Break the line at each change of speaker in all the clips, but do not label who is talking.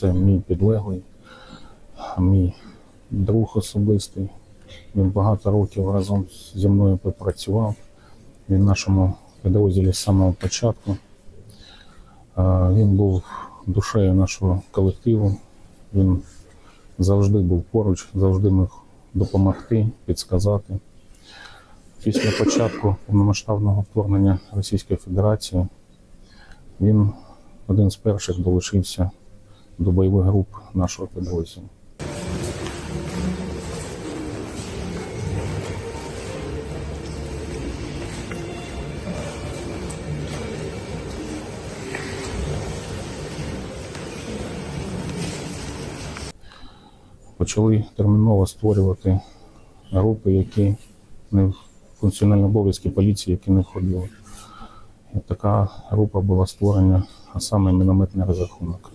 Це мій підлеглий, мій друг особистий. Він багато років разом зі мною попрацював. Він в нашому підрозділі з самого початку. Він був душею нашого колективу. Він завжди був поруч, завжди міг допомогти, підсказати. Після початку повномасштабного вторгнення Російської Федерації він один з перших долучився до бойових груп нашого підрозділу. Почали терміново створювати групи, які не в функціональні обов'язки поліції, які не входили. І така група була створена, а саме мінометний розрахунок.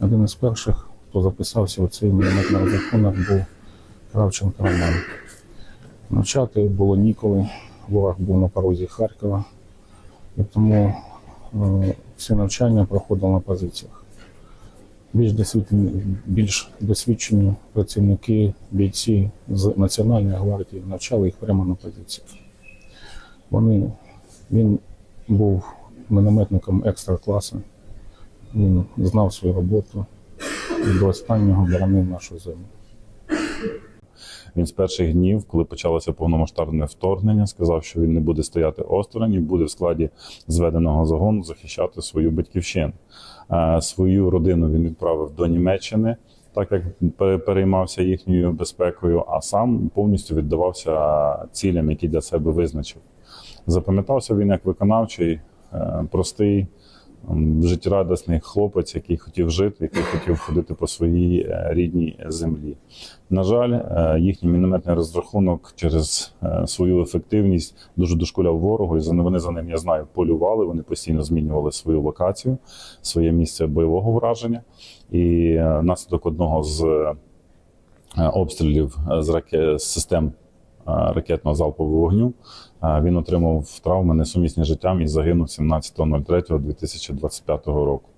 Один із перших, хто записався у цей мінометний розрахунок, був Кравченко Роман. Навчати було ніколи, ворог був на порозі Харкова, і тому е, всі навчання проходили на позиціях. Більш досвідчені, більш досвідчені працівники, бійці з Національної гвардії навчали їх прямо на позиціях. Вони, він був мінометником екстра класу, він знав свою роботу і до останнього боронив нашу землю.
Він з перших днів, коли почалося повномасштабне вторгнення, сказав, що він не буде стояти осторонь і буде в складі зведеного загону захищати свою батьківщину. Е, Свою родину він відправив до Німеччини, так як переймався їхньою безпекою, а сам повністю віддавався цілям, які для себе визначив. Запам'ятався він як виконавчий, е, простий, життєрадісний хлопець, який хотів жити, який хотів ходити по своїй е, рідній землі. На жаль, е, їхній мінометний розрахунок через е, свою ефективність дуже дошкуляв ворогу, і вони за ним, я знаю, полювали. Вони постійно змінювали свою локацію, своє місце бойового враження. І внаслідок одного з обстрілів з, раке... з систем е, ракетного залпового вогню е, він отримав травми несумісні життям і загинув 17.03.2025 року.